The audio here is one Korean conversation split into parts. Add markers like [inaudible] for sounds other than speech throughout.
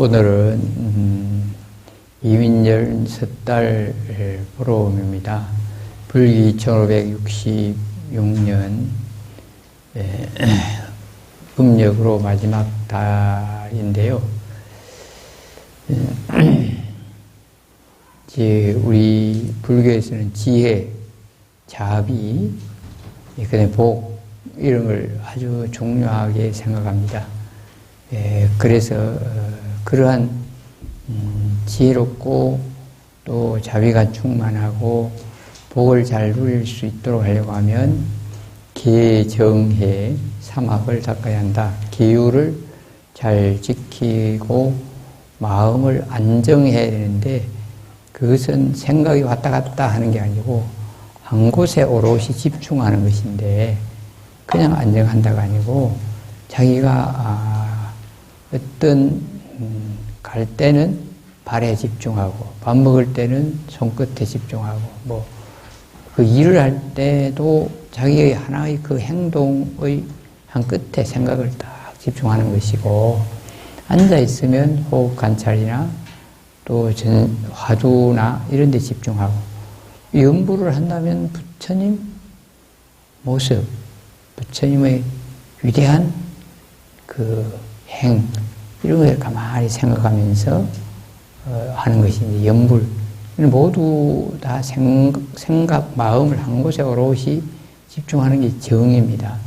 오늘은 음, 이민열 섣달 보름입니다. 불기 1566년 예, [clears throat] 음력으로 마지막 달인데요. [clears throat] 이제 우리 불교에서는 지혜, 자비, 그다음에 복 이런 걸 아주 중요하게 생각합니다. 예, 그래서 어, 그러한 음, 지혜롭고 또 자비가 충만하고 복을 잘 누릴 수 있도록 하려고 하면 계정해 삼학을 닦아야 한다. 기율을 잘 지키고 마음을 안정해야 되는데 그것은 생각이 왔다 갔다 하는 게 아니고 한 곳에 오롯이 집중하는 것인데 그냥 안정한다가 아니고 자기가 아, 어떤 음, 갈 때는 발에 집중하고 밥 먹을 때는 손끝에 집중하고 뭐 그 일을 할 때도 자기의 하나의 그 행동의 한 끝에 생각을 딱 집중하는 것이고 앉아 있으면 호흡 관찰이나 또 전, 화두나 이런 데 집중하고 연부를 한다면 부처님 모습, 부처님의 위대한 그 행, 이런 걸 가만히 생각하면서 어, 하는 것이 이제 연불. 모두 다 생, 생각, 마음을 한 곳에 오롯이 집중하는 게 정입니다.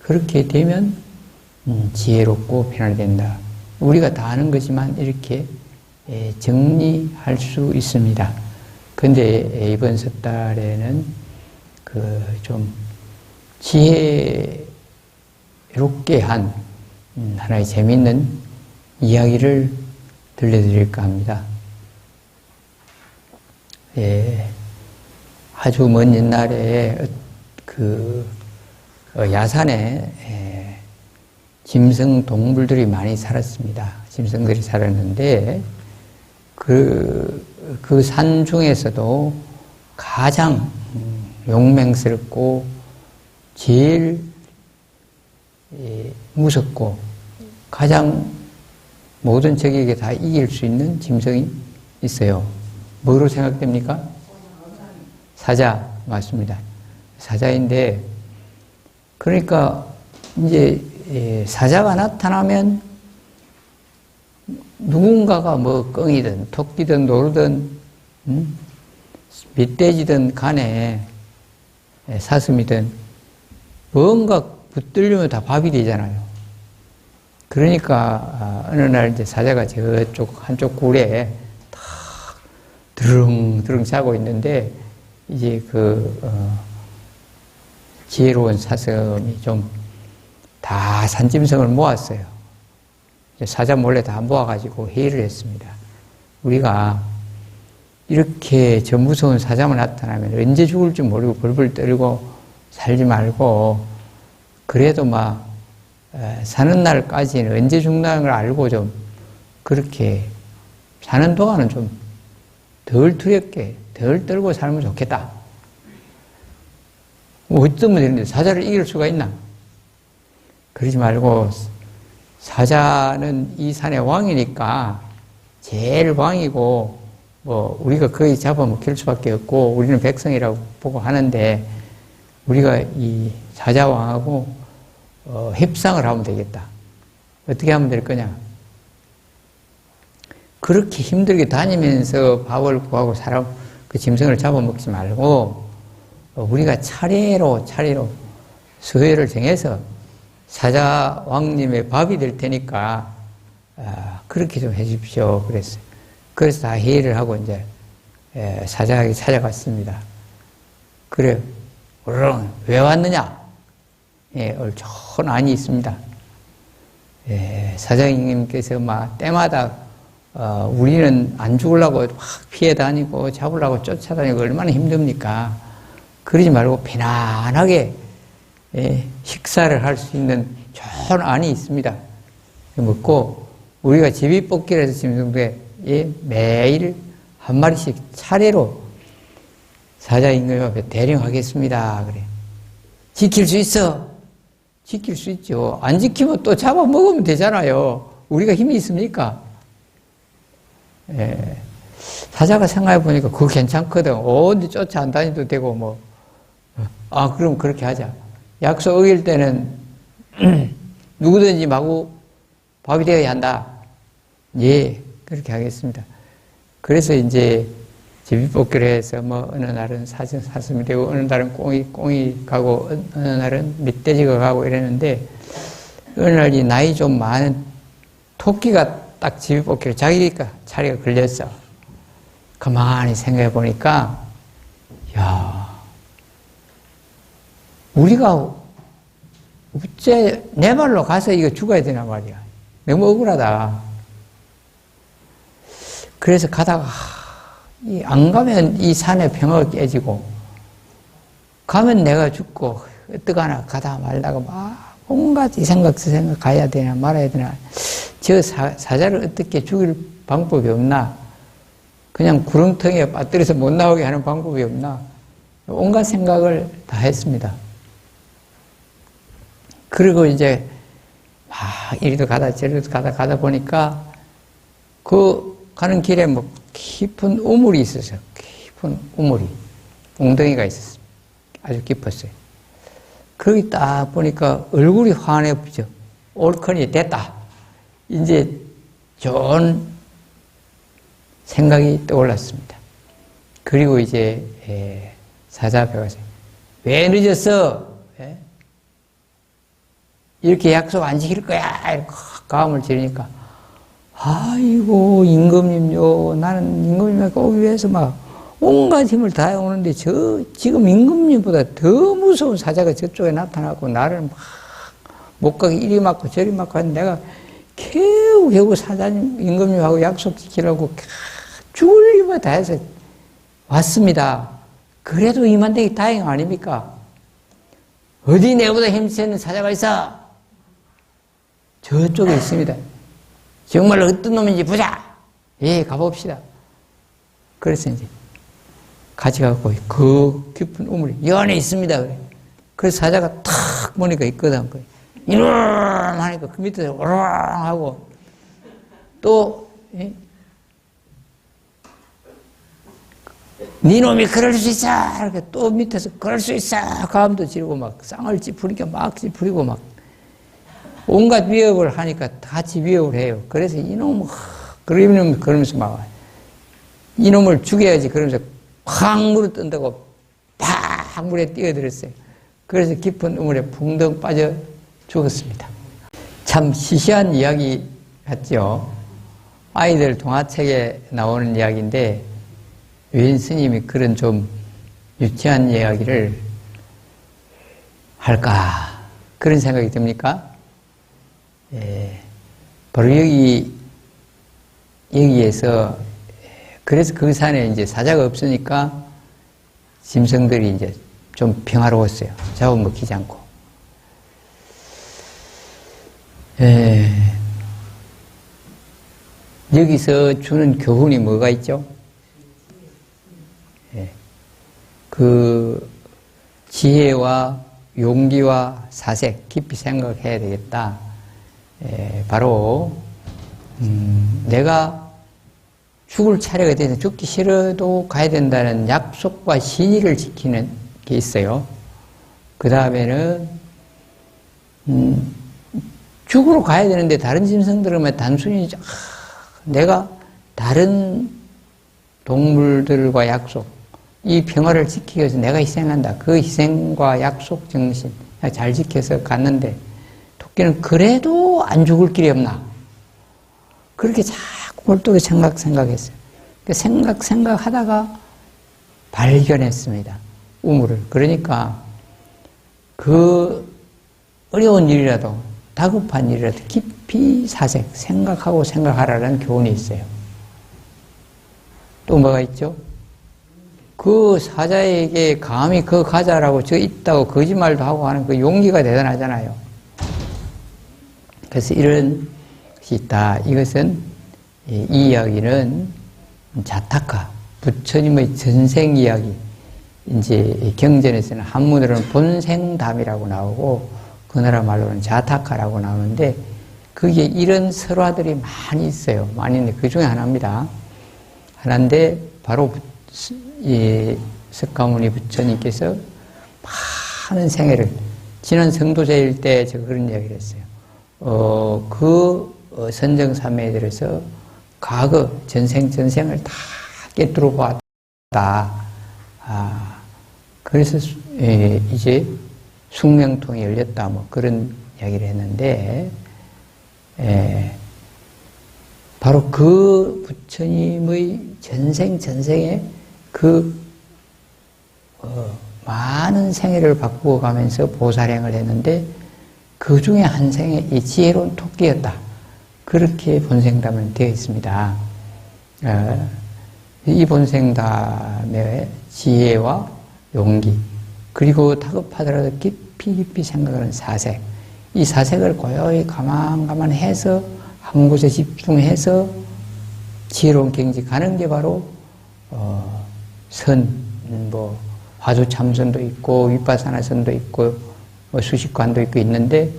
그렇게 되면 음, 지혜롭고 편안이 된다. 우리가 다 아는 거지만 이렇게 예, 정리할 수 있습니다. 근데 이번 섣달에는 그 좀 지혜롭게 한 음, 하나의 재미있는 이야기를 들려드릴까 합니다. 예, 아주 먼 옛날에 그 어, 야산에 예, 짐승 동물들이 많이 살았습니다. 짐승들이 살았는데 그 그 산 중에서도 가장 용맹스럽고 제일 예, 무섭고 가장 모든 적에게 다 이길 수 있는 짐승이 있어요. 뭐로 생각됩니까? 사자 맞습니다. 사자인데 그러니까 이제 예, 사자가 나타나면 누군가가 뭐 껑이든 토끼든 노르든 음? 멧돼지든 간에 예, 사슴이든 뭔가 붙들리면 다 밥이 되잖아요. 그러니까 아, 어느 날 이제 사자가 저쪽 한쪽 굴에 탁 드릉드릉 자고 있는데 이제 그 어, 지혜로운 사슴이 좀 다 산짐승을 모았어요. 사자 몰래 다 모아가지고 회의를 했습니다. 우리가 이렇게 저 무서운 사자만 나타나면 언제 죽을지 모르고 벌벌 떨고 살지 말고 그래도 막 사는 날까지는 언제 죽는다는 걸 알고 좀 그렇게 사는 동안은 좀 덜 두렵게 덜 떨고 살면 좋겠다. 뭐 어쩌면 되는데 사자를 이길 수가 있나? 그러지 말고 사자는 이 산의 왕이니까 제일 왕이고 뭐 우리가 거의 잡아먹힐 수밖에 없고 우리는 백성이라고 보고 하는데 우리가 이 사자왕하고 어, 협상을 하면 되겠다. 어떻게 하면 될 거냐? 그렇게 힘들게 다니면서 밥을 구하고 사람 그 짐승을 잡아먹지 말고 어, 우리가 차례로 차례로 서회를 정해서 사자 왕님의 밥이 될 테니까 어, 그렇게 좀 해주십시오. 그랬어요. 그래서 다 회의를 하고 이제 사자에게 찾아갔습니다. 그래, 오르렁 왜 왔느냐? 예, 좋은 안이 있습니다. 예, 사장님께서 막 때마다 어, 우리는 안 죽으려고 막 피해 다니고 잡으려고 쫓아다니고 얼마나 힘듭니까? 그러지 말고 편안하게 예, 식사를 할 수 있는 좋은 안이 있습니다. 먹고 우리가 제비뽑기를 해서 짐승도에 예, 매일 한 마리씩 차례로 사자 임금 앞에 대령하겠습니다. 그래. 지킬 수 있어. 지킬 수 있죠. 안 지키면 또 잡아먹으면 되잖아요. 우리가 힘이 있습니까? 예. 사자가 생각해 보니까 그거 괜찮거든. 어디 쫓아 안 다니도 되고 뭐. 아 그럼 그렇게 하자. 약속 어길 때는 [clears throat] 누구든지 마구 밥이 되어야 한다. 예, 그렇게 하겠습니다. 그래서 이제 제비뽑기를 해서 뭐 어느 날은 사슴, 사슴이 되고 어느 날은 꽁이, 꽁이 가고 어느 날은 멧돼지가 가고 이랬는데 어느 날 이 나이 좀 많은 토끼가 딱 제비뽑기를 자기가 자리가 걸렸어. 가만히 생각해 보니까 야 우리가 어째 내 발로 가서 이거 죽어야 되나 말이야. 너무 억울하다. 그래서 가다가 안 가면 이 산의 평화가 깨지고 가면 내가 죽고 어떡하나 가다 말다가 막 온갖 이 생각 저 생각 가야 되나 말아야 되나. 저 사, 사자를 어떻게 죽일 방법이 없나. 그냥 구렁텅이에 빠뜨려서 못 나오게 하는 방법이 없나. 온갖 생각을 다 했습니다. 그리고 이제 막 이리도 가다 저리도 가다 가다 보니까 그 가는 길에 뭐 깊은 우물이 있었어요. 깊은 우물이 웅덩이가 있었어요. 아주 깊었어요. 거기 딱 보니까 얼굴이 환해 보죠. 올컨이 됐다. 이제 좋은 생각이 떠올랐습니다. 그리고 이제 에, 사자 앞에 가서 왜 늦었어? 에? 이렇게 약속 안 지킬 거야. 이렇게 가음을 지르니까 아이고 임금님요 나는 임금님에 오기 위해서 막 온갖 힘을 다해 오는데 저 지금 임금님보다 더 무서운 사자가 저쪽에 나타나고 나를 막 못 가게 이리 맞고 저리 맞고 하는 내가 겨우 겨우 사장님 임금님하고 약속 지키려고 죽을 힘을 다해서 왔습니다. 그래도 이만되기 다행 아닙니까? 어디 내보다 힘세는 사자가 있어? 저쪽에 있습니다. 정말 어떤 놈인지 보자. 예, 가봅시다. 그래서 이제 가져가고 그 깊은 우물이 이 안에 있습니다. 그래. 그래서 사자가 탁 보니까 있거든. 이놈 하니까 그 밑에서 오랑 하고 또 예? 니놈이 그럴 수 있어! 이렇게 또 밑에서 그럴 수 있어! 가음도 지르고 막 쌍을 찌푸리니까 막 찌푸리고 막 온갖 위협을 하니까 같이 위협을 해요. 그래서 이놈, 그러면 그러면서 막 이놈을 죽여야지 그러면서 확 물어 뜬다고 팍 물에 뛰어들었어요. 그래서 깊은 우물에 붕덩 빠져 죽었습니다. 참 시시한 이야기 같죠? 아이들 동화책에 나오는 이야기인데 외인 스님이 그런 좀 유치한 이야기를 할까 그런 생각이 듭니까? 예, 바로 여기 여기에서 그래서 그 산에 이제 사자가 없으니까 짐승들이 이제 좀 평화로웠어요. 잡아먹히지 않고. 예, 여기서 주는 교훈이 뭐가 있죠? 예, 그 지혜와 용기와 사색 깊이 생각해야 되겠다. 예, 바로 음, 내가 죽을 차례가 돼서 죽기 싫어도 가야 된다는 약속과 신의를 지키는 게 있어요. 그 다음에는 음, 죽으러 가야 되는데 다른 짐승들은 단순히 아, 내가 다른 동물들과 약속, 이 평화를 지키기 위해서 내가 희생한다. 그 희생과 약속 정신 잘 지켜서 갔는데 토끼는 그래도 안 죽을 길이 없나? 그렇게 자꾸 골똘히 생각, 생각했어요. 생각, 생각하다가 발견했습니다. 우물을. 그러니까 그 어려운 일이라도 다급한 일이라도 깊이 사색, 생각하고 생각하라는 교훈이 있어요. 또 뭐가 있죠? 그 사자에게 감히 그 가자라고 저 있다고 거짓말도 하고 하는 그 용기가 대단하잖아요. 그래서 이런 것이 있다. 이것은 이 이야기는 자타카 부처님의 전생 이야기. 이제 경전에서는 한문으로는 본생담이라고 나오고 그 나라 말로는 자타카라고 나오는데 거기에 이런 설화들이 많이 있어요. 많이 있는데 그 중에 하나입니다. 하나인데 바로 이 석가모니 부처님께서 많은 생애를 지난 성도제일 때 제가 그런 이야기를 했어요. 어, 그 어, 선정삼매에 들어서 과거 전생 전생을 다 깨뚫어 보았다. 아, 그래서 예, 이제 숙명통이 열렸다. 뭐 그런 이야기를 했는데 예, 바로 그 부처님의 전생 전생에 그 어, 많은 생애를 바꾸어 가면서 보살행을 했는데 그 중에 한 생에 이 지혜로운 토끼였다. 그렇게 본생담은 되어 있습니다. 어, 이 본생담의 지혜와 용기, 그리고 다급하더라도 깊이 깊이 생각하는 사색, 이 사색을 고요히 가만가만 해서 한 곳에 집중해서 지혜로운 경지 가는 게 바로 어, 선, 뭐 화두 참선도 있고 윗바사나 선도 있고 뭐 수식관도 있고 있는데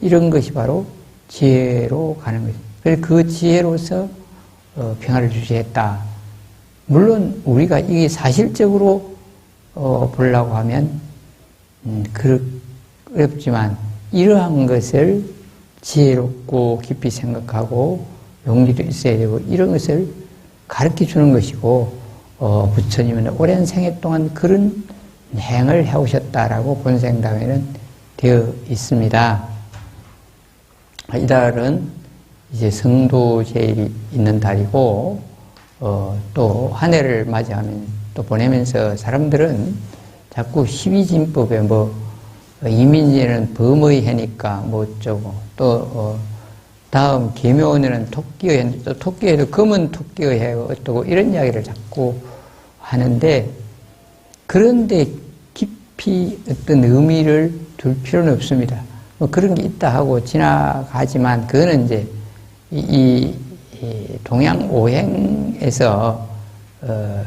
이런 것이 바로 지혜로 가는 것입니다. 그래서 그 지혜로서 어, 평화를 주시했다. 물론 우리가 이게 사실적으로 어, 보려고 하면 음, 어렵지만 이러한 것을 지혜롭고 깊이 생각하고 용기도 있어야 되고 이런 것을 가르쳐 주는 것이고 어, 부처님은 오랜 생애 동안 그런 행을 해오셨다라고 본생담에는 되어 있습니다. 이 달은 이제 성도제일이 있는 달이고 어, 또 한 해를 맞이하면 또 보내면서 사람들은 자꾸 12진법에 뭐 이민지는 범의 해니까 뭐 어쩌고 또 어, 다음 개묘원에는 토끼의 해, 또 토끼에도 검은 토끼의 해 어떠고 이런 이야기를 자꾸 하는데 그런데 깊이 어떤 의미를 둘 필요는 없습니다. 뭐 그런 게 있다 하고 지나가지만 그거는 이제 이, 이 동양 오행에서 어,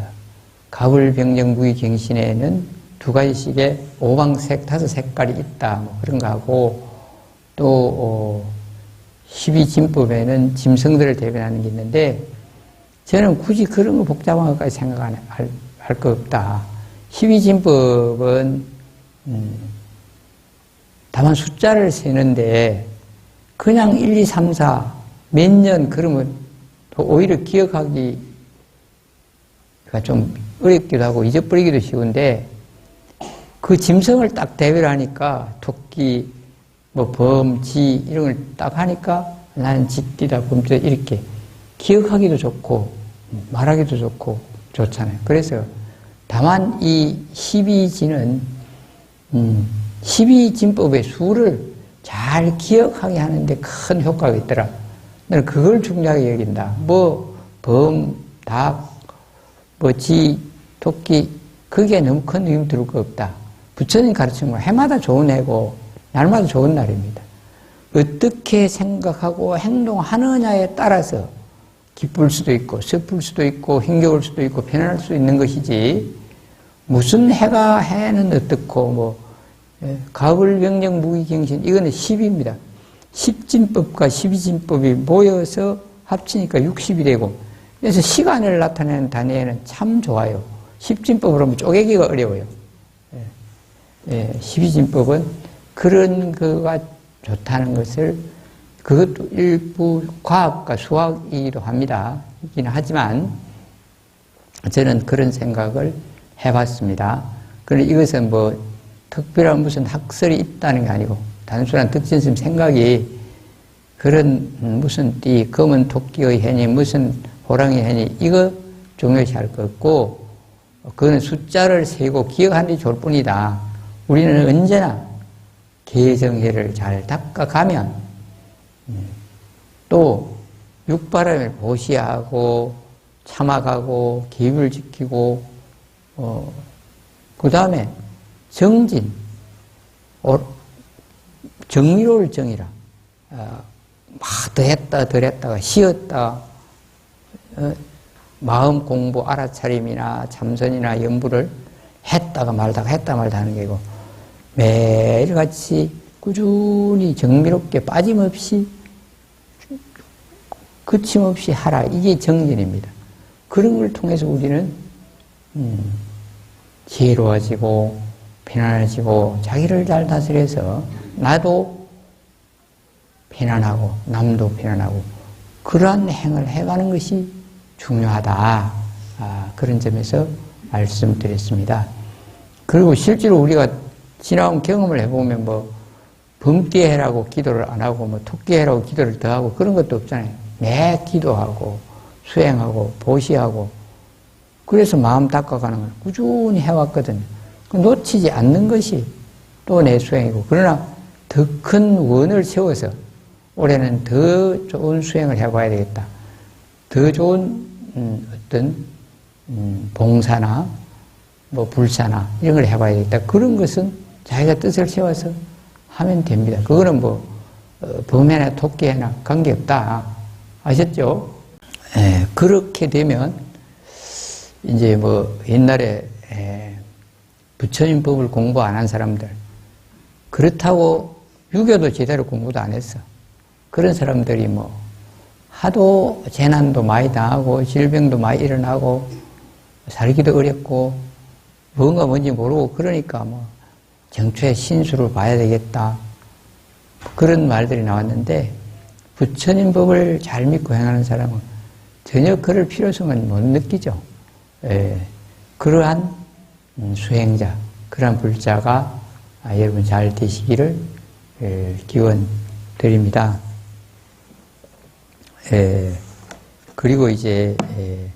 가불병정 무기경신에는 두 가지씩의 오방색 다섯 색깔이 있다 뭐 그런 거하고 또 어, 12진법에는 짐승들을 대변하는 게 있는데 저는 굳이 그런 거 복잡한 것까지 생각 안 할, 할거 없다. 12진법은 음, 다만 숫자를 세는데 그냥 1, 2, 3, 4 몇 년 그러면 오히려 기억하기가 좀 어렵기도 하고 잊어버리기도 쉬운데 그 짐승을 딱 대비를 하니까 토끼, 뭐 범, 지 이런 걸 딱 하니까 나는 쥐띠다, 범띠다 이렇게 기억하기도 좋고 말하기도 좋고 좋잖아요. 그래서 다만 이 12지는 음, 12진법의 수를 잘 기억하게 하는데 큰 효과가 있더라. 나는 그걸 중요하게 여긴다. 뭐, 범, 닭, 뭐, 지, 토끼, 그게 너무 큰 의미 들을 거 없다. 부처님 건 해마다 좋은 해고, 날마다 좋은 날입니다. 어떻게 생각하고 행동하느냐에 따라서 기쁠 수도 있고, 슬플 수도 있고, 힘겨울 수도 있고, 편안할 수 있는 것이지, 무슨 해가 해는 어떻고, 뭐, 예, 가불, 병정, 무기경신, 이거는 10입니다. 10진법과 12진법이 모여서 합치니까 60이 되고, 그래서 시간을 나타내는 단위에는 참 좋아요. 10진법으로 하면 쪼개기가 어려워요. 예, 12진법은 예, 그런 거가 좋다는 것을 그것도 일부 과학과 수학이기도 합니다. 있긴 하지만 저는 그런 생각을 해봤습니다. 그런데 이것은 뭐 특별한 무슨 학설이 있다는 게 아니고 단순한 득진심 생각이 그런 무슨 띠, 검은 토끼의 해니, 무슨 호랑이 해니 이거 중요시 할 것 없고 그거는 숫자를 세고 기억하는 게 좋을 뿐이다. 우리는 언제나 개정해를 잘 닦아가면 음, 또 육바람을 보시하고 참아가고 기입을 지키고 어, 그 다음에 정진 어, 정의로울 정이라 어, 막 더했다 덜했다가 쉬었다 어, 마음 공부 알아차림이나 참선이나 연부를 했다가 말다가 했다 말다 하는 게고 매일같이 꾸준히 정밀롭게 빠짐없이 그침없이 하라. 이게 정진입니다. 그런 걸 통해서 우리는 음, 지혜로워지고 편안해지고 자기를 잘 다스려서 나도 편안하고 남도 편안하고 그러한 행을 해가는 것이 중요하다. 아, 그런 점에서 말씀드렸습니다. 그리고 실제로 우리가 지나온 경험을 해보면 뭐 범띠 해라고 기도를 안 하고 뭐 토끼 해라고 기도를 더 하고 그런 것도 없잖아요. 매 기도하고 수행하고 보시하고 그래서 마음 닦아가는 걸 꾸준히 해왔거든요. 그 놓치지 않는 것이 또 내 수행이고 그러나 더 큰 원을 세워서 올해는 더 좋은 수행을 해봐야 되겠다. 더 좋은 음, 어떤 음, 봉사나 뭐 불사나 이런 걸 해봐야 되겠다. 그런 것은 자기가 뜻을 세워서 하면 됩니다. 그거는 뭐 어, 범해나 토끼해나 관계없다. 아셨죠? 예, 그렇게 되면 이제 뭐 옛날에 예, 부처님 법을 공부 안 한 사람들 그렇다고 유교도 제대로 공부도 안 했어. 그런 사람들이 뭐 하도 재난도 많이 당하고 질병도 많이 일어나고 살기도 어렵고 뭔가 뭔지 모르고 그러니까 뭐 정초의 신수를 봐야 되겠다. 그런 말들이 나왔는데 부처님 법을 잘 믿고 행하는 사람은 전혀 그럴 필요성을 못 느끼죠. 예, 그러한 음, 수행자, 그러한 불자가 아, 여러분 잘 되시기를 예, 기원 드립니다. 예, 그리고 이제 예,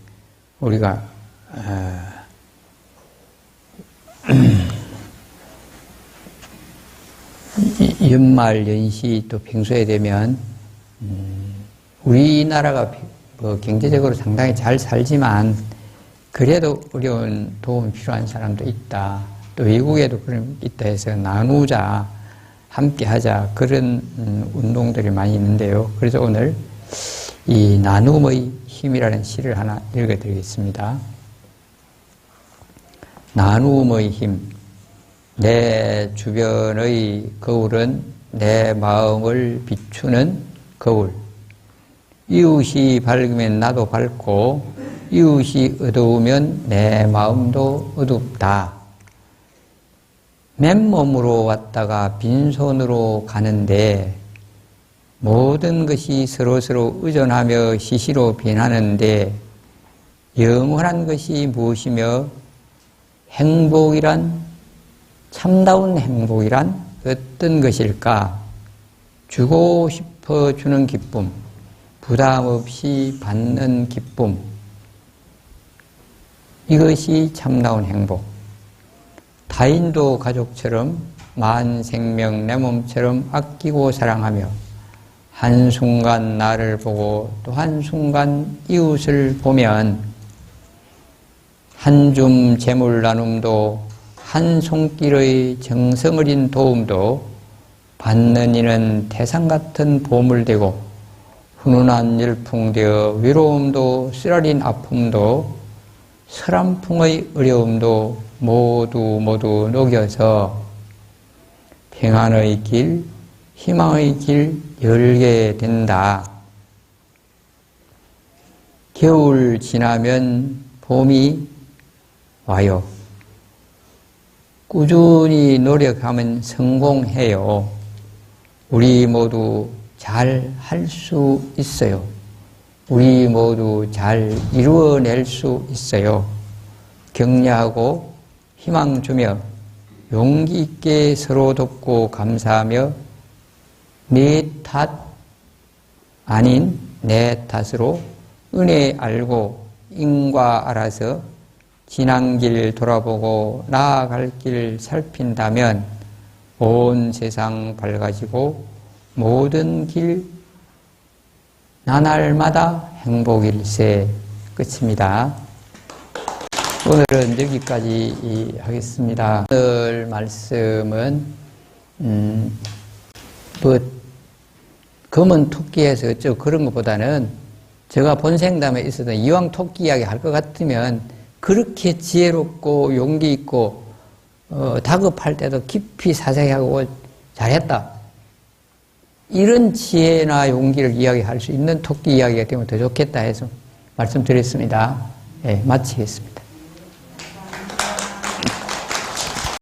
우리가 아, [clears throat] 연말 연시 또 평소에 되면 음, 우리나라가 뭐 경제적으로 상당히 잘 살지만 그래도 어려운 도움 필요한 사람도 있다. 또 외국에도 그런 있다 해서 나누자, 함께 하자 그런 음, 운동들이 많이 있는데요. 그래서 오늘 이 나눔의 힘이라는 시를 하나 읽어드리겠습니다. 나눔의 힘. 내 주변의 거울은 내 마음을 비추는 거울. 이웃이 밝으면 나도 밝고, 이웃이 어두우면 내 마음도 어둡다. 맨몸으로 왔다가 빈손으로 가는데, 모든 것이 서로서로 의존하며 시시로 변하는데, 영원한 것이 무엇이며, 행복이란 참다운 행복이란 어떤 것일까? 주고 싶어 주는 기쁨, 부담 없이 받는 기쁨. 이것이 참다운 행복. 타인도 가족처럼 만 생명 내 몸처럼 아끼고 사랑하며 한순간 나를 보고 또 한순간 이웃을 보면 한 줌 재물 나눔도 한 손길의 정성 어린 도움도 받는 이는 태산 같은 보물 되고 훈훈한 열풍 되어 위로움도 쓰라린 아픔도 설한풍의 어려움도 모두 모두 녹여서 평안의 길, 희망의 길 열게 된다. 겨울 지나면 봄이 와요. 꾸준히 노력하면 성공해요. 우리 모두 잘 할 수 있어요. 우리 모두 잘 이루어낼 수 있어요. 격려하고 희망 주며 용기 있게 서로 돕고 감사하며 내 탓 아닌 내 탓으로 은혜 알고 인과 알아서 지난 길 돌아보고 나아갈 길 살핀다면 온 세상 밝아지고 모든 길 나날마다 행복일세 끝입니다. 오늘은 여기까지 하겠습니다. 오늘 말씀은 음, 뭐 검은 토끼에서 어쩌고 그런 것보다는 제가 본생담에 있었던 이왕 토끼 이야기 할 것 같으면 그렇게 지혜롭고 용기 있고 어, 다급할 때도 깊이 사색하고 잘했다. 이런 지혜나 용기를 이야기할 수 있는 토끼 이야기가 되면 더 좋겠다 해서 말씀드렸습니다. 예, 마치겠습니다.